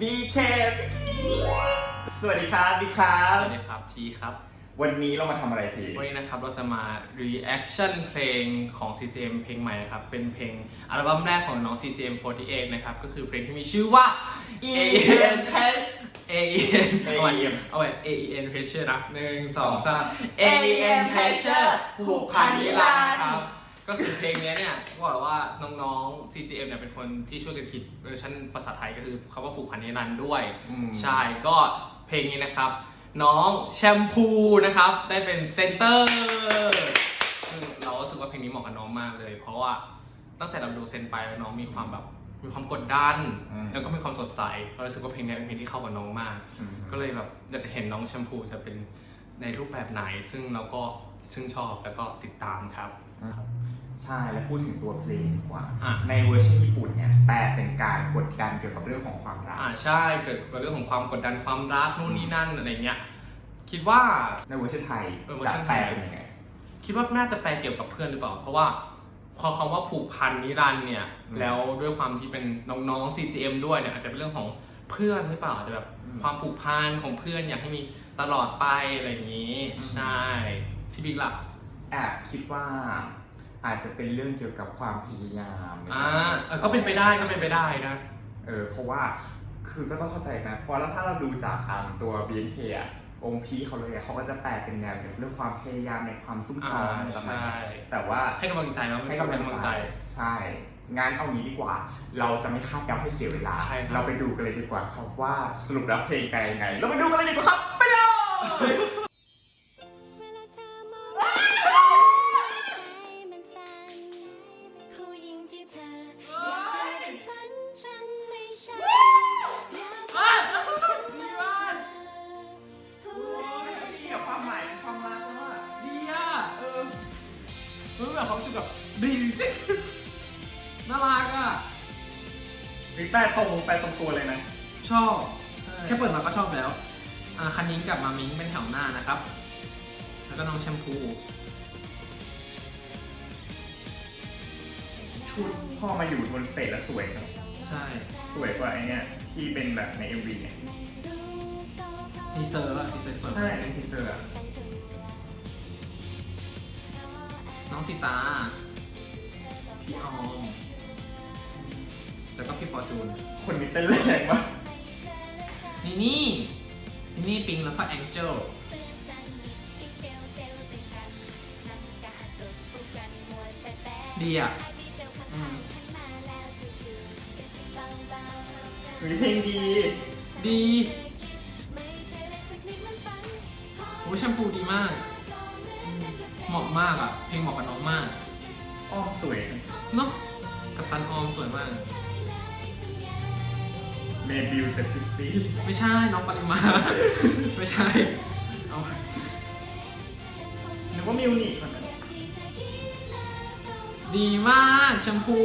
บีเคสวัสดีครับบีครับ สวัสดีครับทีครับ วันนี้เรามาทำอะไรทีวันนี้นะครับเราจะมา reaction เพลงของ CGM เพลงใหม่นะครับ เป็นเพลงอัลบั้มแรกของน้อง CGM48 นะครับ ก็คือเพลงที่มีชื่อว่า AEN AEN เอาใหม่ AEN เอาใหม่ AEN Pressure นะหนึ่งสองสาม AEN Pressure ผูกพันนิรันดร์ครับ ก็คือเพลงเนี้ยเนี่ยบอกว่าน้องๆ CGM เนี่ยเป็นคนที่ช่วยกันคิดเวอร์ชันภาษาไทยก็คือคำว่าผูกพันนิรันดร์ด้วย อืม ใช่ ก็เพลงนี้นะครับ น้องแชมพูนะครับ ได้เป็นเซนเตอร์ซึ่งเรารู้สึกว่าเพลงนี้เหมาะกับน้องมากเลย เพราะว่าตั้งแต่เราดูเซนไปแล้วน้องมีความแบบมีความกดดัน อืม แล้วก็มีความสดใสเรารู้สึกว่าเพลงนี้เป็นเพลงที่เข้ากับน้องมากอืมก็เลยแบบอยากจะเห็นน้องแชมพูจะเป็นในรูปแบบไหน ซึ่งเราก็ชื่นชอบแล้วก็ติดตามครับ ใช่แล้วพูดถึงตัวเพลงดีกว่าอะ ในเวอร์ชันญี่ปุ่นเนี่ยแปลเป็นการกดดันเกี่ยวกับเรื่องของความรัก อ่าใช่เกิดกับเรื่องของความกดดันความรักนู่นนี่นั่นอะไรเงี้ยคิดว่า ในเวอร์ชันไทยเออเวอร์จะชันไทแปลย เป็นยังไง คิดว่าน่าจะแปลเกี่ยวกับเพื่อนหรือเปล่า เพราะว่าพอคำว่าผูกพันนิรันดร์เนี่ย อืมแล้วด้วยความที่เป็นน้องๆ CGM ด้วยเนี่ยอาจจะเป็นเรื่องของเพื่อนหรือเปล่าอาจจะแบบอืมความผูกพันของเพื่อนอยากให้มีตลอดไปอะไรอย่างนี้ อืม ใช่พี่บิ๊กล่ะ แอบคิดว่า อาจจะเป็นเรื่องเกี่ยวกับความพยายามในอ่าการเออก็เป็นไปได้ก็เป็นไปได้นะ เออเพราะว่าคือก็ต้องเข้าใจนะ เพราะแล้วถ้าเราดูจากอ่าตัว BNK อะองค์พีเขาเลยอะเขาก็จะแปลเป็นแนวเกี่ยวกับเรื่องความพยายามในความซุ่มซ้อมอ่าอะไรประมาณใช่นี้แต่ว่าให้กำลังใจเนาะให้กำลังใจ ใช่งานเอางี้ดีกว่า เราจะไม่คาดเดาให้เสียเวลา ใช่ครับ เราไปดูกันเลยดีกว่าครับว่าสรุปแล้วเพลงแปลยังไง เราไปดูกันเลยดีกว่าครับ ไปเลย น่ารักอะหรือแปลตรงแปลตรงตัวเลยนะชอบ แค่เปิดมาก็ชอบแล้ว อ่าคันนิ้งกับมามิงเป็นแถวหน้านะครับ แล้วก็น้องแชมพู ชุดพอมาอยู่บนสเตจแล้วสวยครับใช่ สวยกว่าไอเนี่ยที่เป็นแบบใน MV เนี่ยทีเซอร์อะทีเซอร์เปิดใช่ในทีเซอร์อะน้องสิตา พี่ออม แล้วก็พี่ฟอร์จูนคนนี้เต้นแรงมากนี่นี่นี่นี่ปิงแล้วก็แองเจิลดีอะอืมหรือเพลงดี ดีโอ้ยแชมพูดีมากอืมเหมาะมากอะ เพลงเหมาะกับน้องมาก อ้อมสวยเนาะกับตันออมสวยมาก เมบิวเจ็ดสิบสี่ไม่ใช่น้องปริมา ไม่ใช่เอานึกว่ามิวนิคนนั้นดีมากแชมพู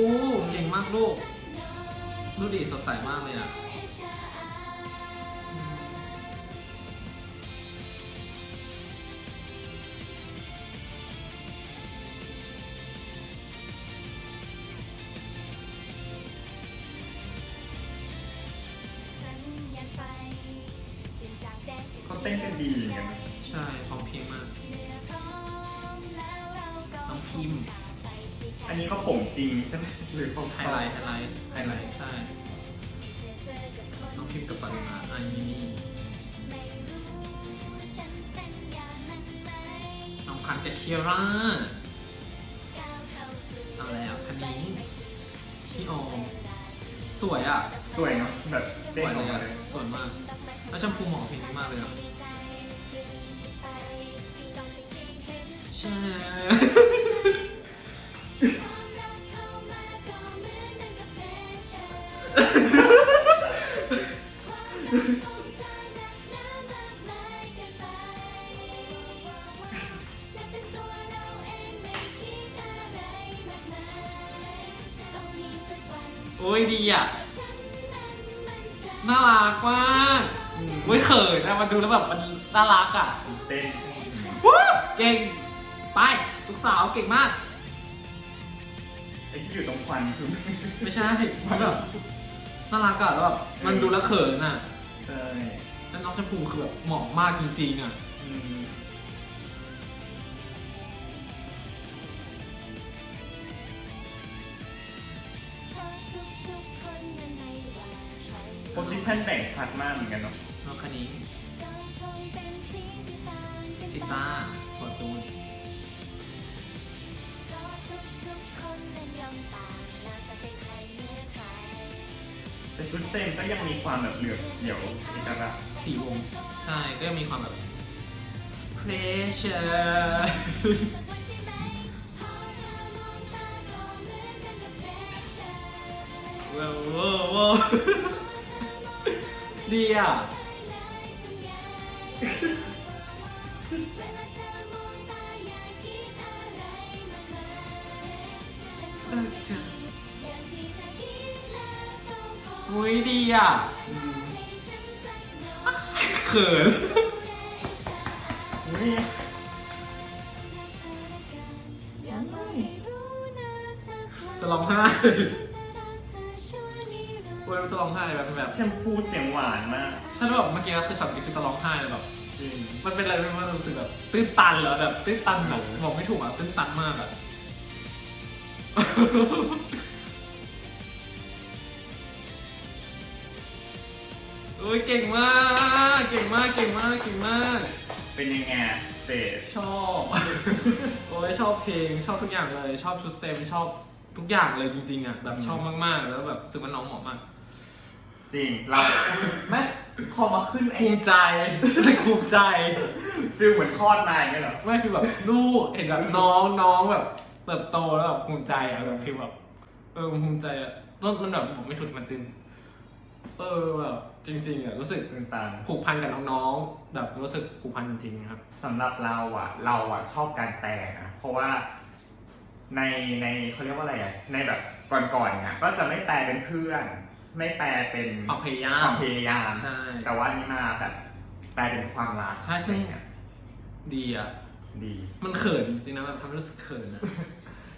เก่งมากลูกดูดีสดใสมากเลยอะ ใช่พร้อมเพรียงมากน้องพิมพ์อันนี้เขาผมจริงใช่ไหมหรือเขาไฮไลท์ไฮไลท์ไฮไลท์ใช่ น้องพิมพ์กับปริมาอันนี้น้องพันธุ์กับเคียร่าเอาแล้วคันนี้พี่ออมสวยอะ สวยเนาะแบบสเจ๊งวยอเลอกยมาอะเลย สวยมากแล้วแชมพูเหมาะกับเพลงนี้มากเลยอะ ใไอ้ที่อยู่ตรงควันคือ ไม่ใช่มันแบบน่ารักอะแล้วแบบมันดูแล้วเขินอะใช่แล้วน้องชมพูคือแบบเหมาะมากจริงๆอะอืมเพราะทุกๆคนนั้นไม่ว่าใครโพสิชันแบ่งชัดมากเหมือนกันเนาะ น้องคันนี้ก็คงเป็นสีที่ต่างกันชิต้าฟอร์จูน แต่ชุดเซมก็ยังมีความแบบเหลือบเขียวเอกลักษณ์สี่วง ใช่ก็ยังมีความแบบ pressure สักวันใช่ไหมพอเธอมองตาก็เหมือนว้าวว้าวดีอะ องขออุ้ยดีอะให้ฉันสักหน่อยเขินอุ้ยอยากบอกให้รู้นะสักวันจะร้องไห้ฉันจะรักเธอชั่วนิรันดโอ้ยร์จะร้องไห้แบบแบบแชมพูเสียงหวานมากฉันแบบเมื่อกี้คือช็อตนี้คือจะร้องไห้เลยแบบจริงมันเป็นอะไรไม่รู้มันรู้สึกแบบตื้นตันเหรอแบบตื้นตันแบบบอกไม่ถูกอะตื้นตันมากอะ อ้ยเก่งมาก เก่งมาก เก่งมาก เก่งมาก เป็นยังไงสเตจชอบ โอ้ยชอบเพลง ชอบทุกอย่างเลย ชอบชุดเซม ชอบทุกอย่างเลยจริงๆอะ แบบชอบมากๆ แล้วแบบรู้สึกว่าน้องเหมาะมาก จริง เราแม่พอมาขึ้นไอ้ภูมิใจรู้สึกภูมิใจ ฟิลเหมือนคลอดมาอย่างเงี้ยเหรอ ไม่คือแบบลูกเห็นแบบน้องน้องแบบเติบโตแล้วแบบภูมิใจอะแบบฟีลแบบเออภูมิใจอะมันมันแบบผมไม่ถูกมันตึง เออแบบจริงๆอะรู้สึกตื่นตันผูกพันกับน้องๆแบบรู้สึกผูกพันจริงๆครับสำหรับเราอะ เราอะชอบการแปลนะเพราะว่าในในเขาเรียกว่าอะไรอะในแบบก่อนๆเนี่ยก็จะไม่แปลเป็นเพื่อน ไม่แปลเป็นความพยายามความพยายามใช่แต่ว่านี่มาแบบแปลเป็นความรักใช่ซึ่งอะไรเงี้ยดีอะดี มันเขินจริงๆนะแบบทำให้รู้สึกเขินอะ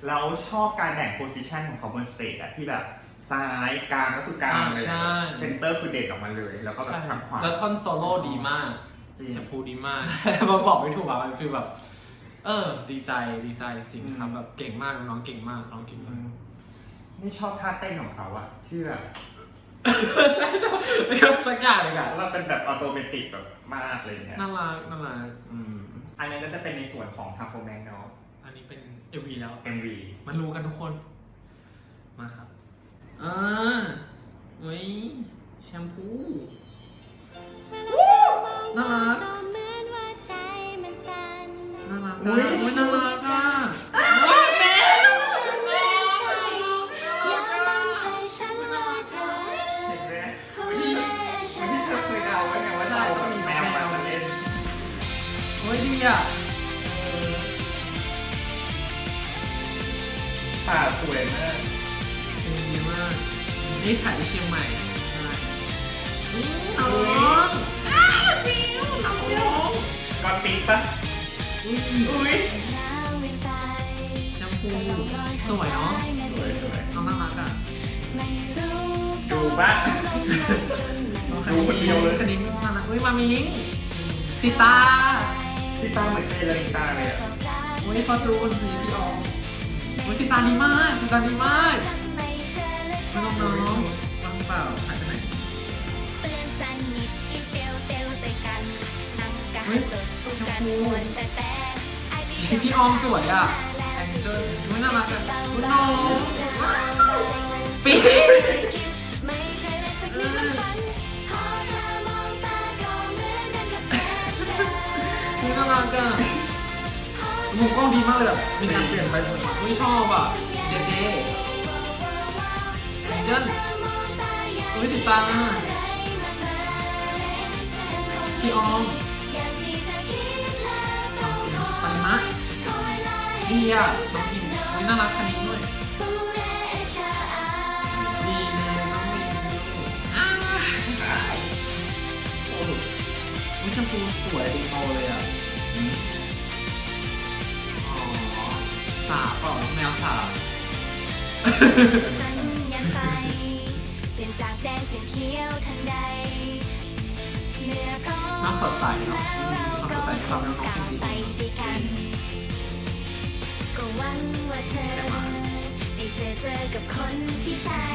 เราชอบการแบ่งโพสิชันของเขาบนสเตจอะที่แบบ ซ้ายกลางก็คือกลางเลยอ่าใช่ เซนเตอร์คือเด่นออกมาเลย แล้วก็แบบใช่ทางขวาแล้วท่อนโซโล่ดีมากจริง แชมพูดีมากมันบอกไม่ถูกอะมันฟีลแบบ เออ ดีใจดีใจจริงๆครับแบบเก่งมากน้องเก่งมากน้องเก่งอืมากมนี่ชอบท่าเต้นของเขาอะที่แบบใช่ใช่ไม่ก็สักอย่างเลยอะแล้วมันเป็นแบบออโตเมติกแบบมากเลยเนี่ยน่ารักน่ารักอืมอันนี้ก็จะเป็นในส่วนของทางโฟแมนเนาะ อันนี้เป็นเอวีแล้ว MV มารู้กันทุกคน มาครับ อ่าเฮ้ยแชมพูเวลาเธอมองน่ารักก็เหมือนว่าใจมันสั่นน่ารักอุ๊อะยอุ้ยน่ารักอะฉันไม่ใช่อย่ามั่นใจฉันว่าเธอเห็นไหมผู้วันที่เล่วันที่เธอเคยเดาไว้ไงว่าเราก็มีแมวมาเล่นเฮ้ยดีอะป่าสวยมากเพลงดีมาก นี่ถ่ายที่เชียงใหม่ใช่นี่น้องอ้าวฟิวน้องก็ปิ๊กปะอุ้ยอุ้ยแล้วไม่ไปแชมพูสวยเนาะสวยสวยน้องน่ารักอะไม่รู้ดูปะจนมันดูคนเดียวเลยคดีน่ารักอุ้ยมามิงสิตาพี่ตาเหมือนเจลินตาเลยอะโอ้ยฟอร์จูนสีพี่ออมโอ้ยสิตาดีมากสิตาดีมาก น้องน้องฟังเปล่าหายไปไหนเปื้อนสนิทที่เตียวเตียวไปกันนั่งกันจดปุกกันมวนแต่แต่ไอพี่พี่ออมสวยอะแองเจิลอุ้ยน่ารักอะอุ้ยน้องปีน่ารักอะมุมกล้องดีมากเลยแบบมีการเปลี่ยนไปหมดอุ้ยชอบอะเจเจ แองเจิลอุ้ยสิตาพี่ออมปริมะดีอะน้องพิมอุ้ยน่ารักคันนี้ด้วยดีเลยน้องมินอ้าโอ้โหอุ๊ยแชมพูสวยดูโตเลยอะอ๋อสาบเปล่าแมวสาบ สัญญาณไฟเปลี่ยนจากแดงไปเที่ยวทางใดเมื่อพร้อมน้ำสดใสเนอะแล้วเราความก็สดใสในความเป็นน้องก้าวจริงๆไปด้วยกันก็หวังว่าเธอได้เจอเจอกับคนที่ใช่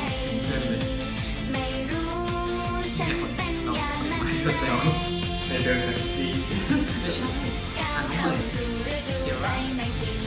ไม่รู้ฉันเป็นอย่างนั้นไหม ในเดินสักซีไม่ใช่ก้าวเข้าสู่ฤดูใบไม้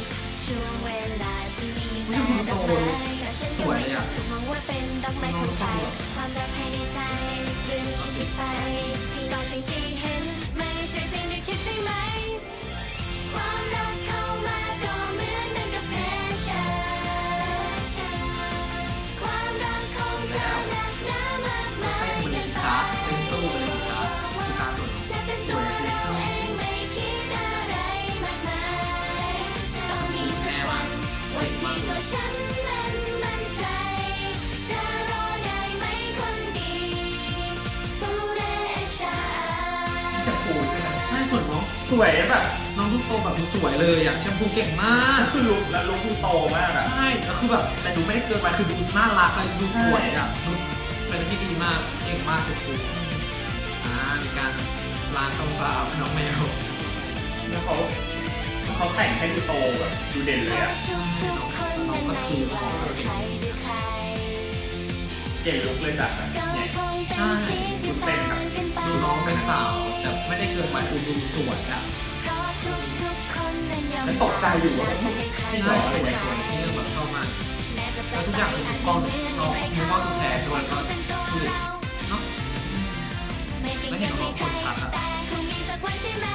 ส่วนน้องสวยแบบน้องทุกโตแบบดูสวยเลยอะแชมพูเก่งมากคือลุกแล้วลุกคือโตมากอะใช่แล้วคือแบบแต่ดูไม่ได้เกินไปคือดูน่ารักอะดูสวยอะดูเป็นที่ดีมากเก่งมากสุดๆอ่ามีการล้างคำสาปให้น้องแมวแล้วเขาเขาแต่งให้ดูโตแบบดูเด่นเลยอะทุกทุกๆคนนั้นไม่ว่าใครหรือ ใครเก่งลุกเลยจ้ะก็เนี่ยคงเป็นสิ่งที่ต่างกันไปดูน้องเป็นสาวแต่ไม่ได้เกินไปคือดูสวยอะเพราะทุกทุกๆคนนั้นยอมแล้วตกใจอยู่ว่าจะให้ใครจริงใช่เหรอสวยสวยที่แบบชอบมากแล้วทุกอย่างคือถูกต้องน้องมีข้อถูกแท้ด้วยก็ดูดิเนาะไม่เห็นน้องคนชัดอะแต่คงมีสักวันใช่ไหม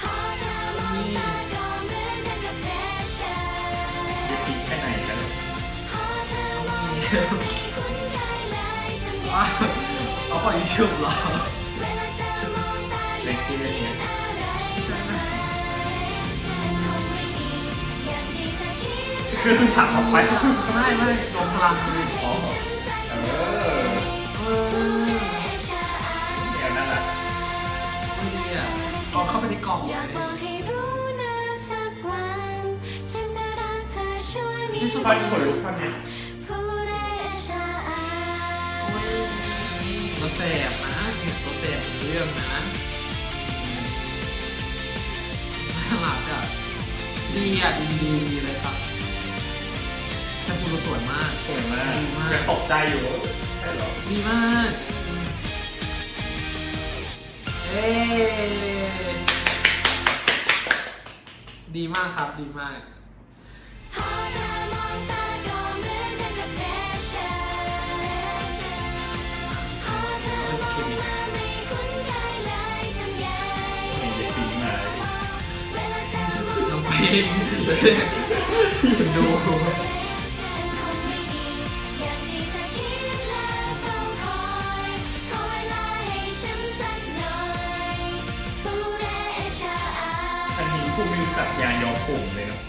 พอเธอมองตาก็เหมือนกันกับเพรสเชอร์ดูพลิกไปไหนกันพอเธอ ว้าไงเอาปล่อยชื่อเหรอเลาเธอมองตาอยากคิดอะไรมากมายฉันคงไม่ดีอย่างที่เธอคิดคือถามออกไปไม่ไม่ลงพลังคืออ๋อเออเออเดี๋ยวนั่นแหละไม่ดีอะตอนเข้าไปในกล่องอยากบอสักวันฉันจะรักเธอชั่วนินี่รัสุดนท่อนดขนลุกท่อนนี้ ตัวแสบนะเนี่ยตัวแสบเรื่องนะน่ารักอะดีอะดีดีดีเลยครับแชมพูดูสวยมาก สวยมากดีมาก ยังตกใจอยู่ว่าใช่เหรอดีมากเอ้ดีมากครับ ดีมาก มองน้องปีนดูฉันคงไม่ดีอย่างที่เธอคิดและเฝ้าคอยขอเวลาให้ฉันสักหน่อยผู้เรชาอันนี้ผู้มีสัญญาณยอมปุ่มเลยเนาะ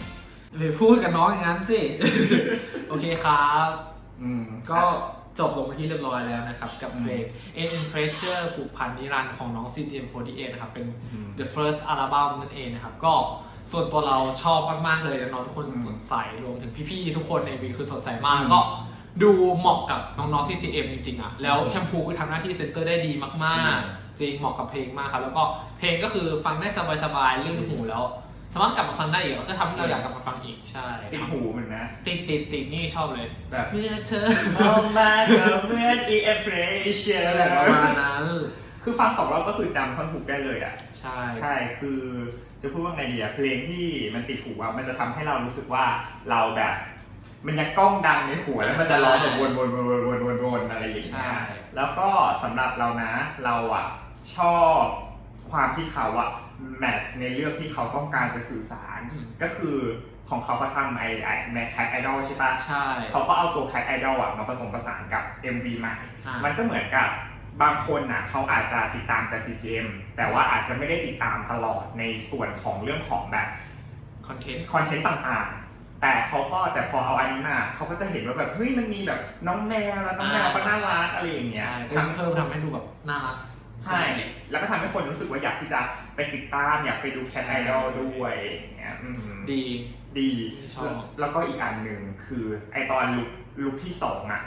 ไปพูดกับน้องอย่างนั้นสิ โอเคครับ อืม ก็จบลงไปที่เรียบร้อยแล้วนะครับ กับอืมเพลง End in Pressure ผูกพันนิรันดร์ของน้อง CGM48 นะครับ เป็นอืม The First Album นั่นเองนะครับ ก็ ส่วนตัวเราชอบมากๆเลยน้องๆทุกคนอืมสดใสรวมถึงพี่ๆทุกคนในวีคือสดใสมากอืมแล้วก็ดูเหมาะกับน้องๆ CGM จริงๆอะแล้วแชมพูคือทำหน้าที่เซนเตอร์ได้ดีมากๆ จริงเหมาะกับเพลงมากครับ แล้วก็เพลงก็คือฟังได้สบายๆลื่นหูแล้ว สามารถกลับมาฟังได้อีกก็ทำให้เราอยากกลับมาฟังอีกใช่ติดหูเหมือนนะติดติดติดนี่ชอบเลยแบบเมื่อเธอมองมาก็เหมื่อน e-appreciation อะไรประมาณนั้น คือฟังสองรอบก็คือจำท่อนถูกได้เลยอะ ใช่ใช่คือ จะพูดว่าไงดีอะเพลงที่มันติดหูอะมันจะทำให้เรารู้สึกว่าเราแบบ มันยังก้องดังในหัวแล้วมันจะร้องแบบวนวนวนวนวนวนวนอะไรอย่างเงี้ใช่ ยแล้วก็สำหรับเรานะเราอะชอบความที่เขาอะแมทในเรื่องที่เขาต้องการจะสื่อสารก็คือของเขาเขาทำไอไอแมทแคทไอดอลใช่ปะ ใช่ เขาก็เอาตัวแคทไอดอลอะมาผสมผสานกับ MV ใหม่ อ่ามัมันก็เหมือนกับ บางคนน่ะเขาอาจจะติดตามแต่ CGM แต่ว่าอาจจะไม่ได้ติดตามตลอดในส่วนของเรื่องของแบบคอนเทนต์คอนเทนต์ต่างๆ แต่เขาก็แต่พอเอาอันนี้มาเขาก็จะเห็นว่าแบบเฮ้ยมันมีแบบน้องแมวแล้วน้องแมวก็น่ารักอะไรอย่างเงี้ยใช่ทำเพิ่มทำให้ดูแบบน่ารักใช่ แล้วก็ทำให้คนรู้สึกว่าอยากที่จะไปติดตามอยากไปดูแคทไอดอลด้วยอย่างเงี้ยอืมดีดีชอบแล้วก็อีกอันหนึ่งคือไอตอนลุกลุกที่สองอะ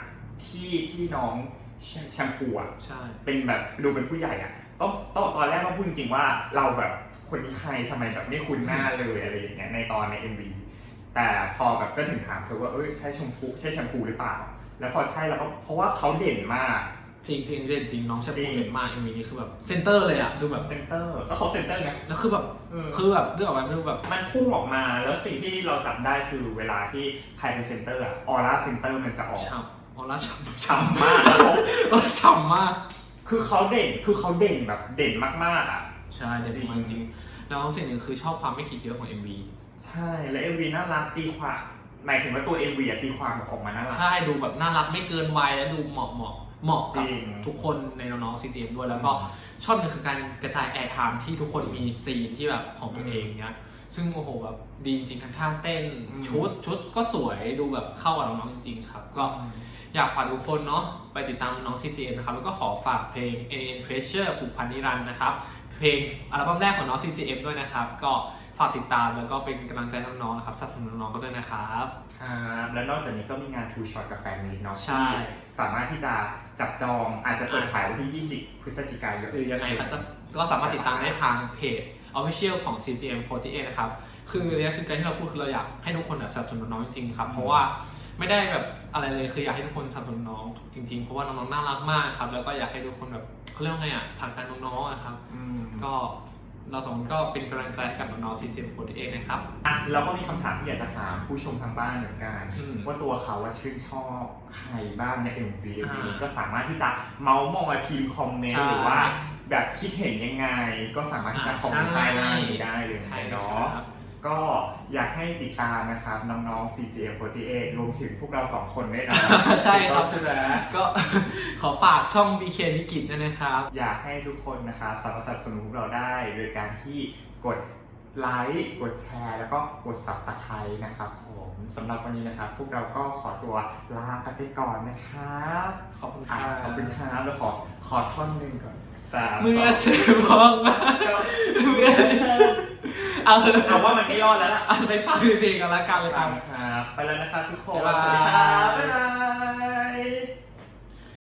ที่ที่น้อง แชแชมพูอะใช่เป็นแบบดูเป็นผู้ใหญ่อะต้องต้องตอนแรกต้องพูดจริงๆว่าเราแบบคนนี้ใครทำไมแบบไม่คุ้นหน้าเลยอะไรอย่างเงี้ยในตอนใน MV แต่พอแบบก็ถึงถามเธอว่าเอ้ยใช่ชมพูใช่แชมพูหรือเปล่า แล้วพอใช่แล้วก็เพราะว่าเขาเด่นมาก จริงจริงๆเด่นจริงน้องแชมจริพูงเด่นมากเอ็มวีนี้คือแบบเซนเตอร์เลยอะดูแบบเซนเตอร์ ก็เขาเซนเตอร์ไงแล้วคือแบบเออคือแบบเรื่องออกมาดูแบบมันพุ่งออกมาแล้วสิ่งที่เราจับได้คือเวลาที่ใครเป็นเซนเตอร์อะออร่าเซนเตอร์มันจะออกฉ่ำ ออร่าฉ่ำฉ่ำมากแล้วเขาออร่าฉ่ำมาก คือเขาเด่น คือเขาเด่นแบบเด่นมากๆอะ ใช่เด่นมากจริงๆแล้วสิ่งหนึ่งคือชอบความไม่ขีดเยอะของ MV ใช่ แล้ว MV น่ารักตีความหมายถึงว่าตัว MV อะตีความออกมาน่ารัก ใช่ ดูแบบน่ารักไม่เกินวัยและดูเหมาะเหมาะ เหมาะกับจริงทุกคนในน้องๆ CGM ด้วยแล้วก็ชอบหนึ่งคือการกระจายแอร์ไทม์ที่ทุกคนมีซีนที่แบบของตัวเองเนี้ยซึ่งโอ้โหแบบดีจริงๆทั้งท่าเต้นอืม ชุดชุดก็สวยดูแบบเข้ากับน้องๆจริงๆครับก็ อยากฝากทุกคนเนาะไปติดตามน้อง CGM นะครับ แล้วก็ขอฝากเพลง a n Pressure ผูกพันนิรันดร์นะครับ เพลงอัลบั้มแรกของน้อง CGM ด้วยนะครับ ก็ฝากติดตามแล้วก็เป็นกำลังใจให้น้องๆนะครับสนับสนุนน้องๆก็ด้วยนะครับ ครับแล้วนอกจากนี้ก็มีงานทูช็อตกับแฟนมีเนาะใช่ ที่สามารถที่จะ จับจองอาจจะเปิดขายวันที่ 20 พฤศจิกายนหรือยังไงครับจะก็สามารถติดตามได้ทางเพจ Official ของ CGM48 นะครับ คือเนี่ยคือการที่เราพูดคือเราอยากให้ทุกคนอะสนับสนุนน้องจริงๆครับ เพราะว่าไม่ได้แบบอะไรเลยคืออยากให้ทุกคนสนับสนุนน้องจริงๆ เพราะว่าน้องๆน่ารักมากครับ แล้วก็อยากให้ทุกคนแบบเขาเรียกว่าไงอะผลักดันน้องๆอะครับอืมก็ เราสองคนก็เป็นกำลังใจให้กับน้องๆ CGM48 นะครับ อะเราก็มีคำถามที่อยากจะถามผู้ชมทางบ้านเหมือนกัน อืม ว่าตัวเขาว่าชื่นชอบใครบ้างใน MV อ่านี้ก็สามารถที่จะเมาส์มอยพิมพ์คอมเมนใช่ต์หรือว่า แบบคิดเห็นยังไง ก็สามารถที่จะอ่าคอมเมนต์ใต้ล่างนี้ใช่ได้เลยใช่เนาะ ครับ ก็อยากให้ติดตามนะครับน้องๆ CGM48 รวมถึงพวกเราสองคนด้วยนะใช่ครับ ใช่ไหมก็ขอฝากช่อง BK วิกิตด้วยนะครับ อยากให้ทุกคนนะครับสามารถสนับสนุนพวกเราได้โดยการที่กดไลค์กดแชร์ แล้วก็กด subscribe นะครับผมสำหรับวันนี้นะครับ พวกเราก็ขอตัวลาไปก่อนนะครับขอบคุณคอะรับขอบคุณครับแล้วขอขอท่อนหนึ่งก่อนสามเมื่อสเธอมองมาองเมื่อเธอ เอาเถอะเอาว่ามันไม่รอดแล้วล่ะเอาไปฟังเพลงกันละกันเลยคครัรับบไปแล้วนะครับทุกคนบ๊ายบายสวัสดีครับ บ๊ายบาย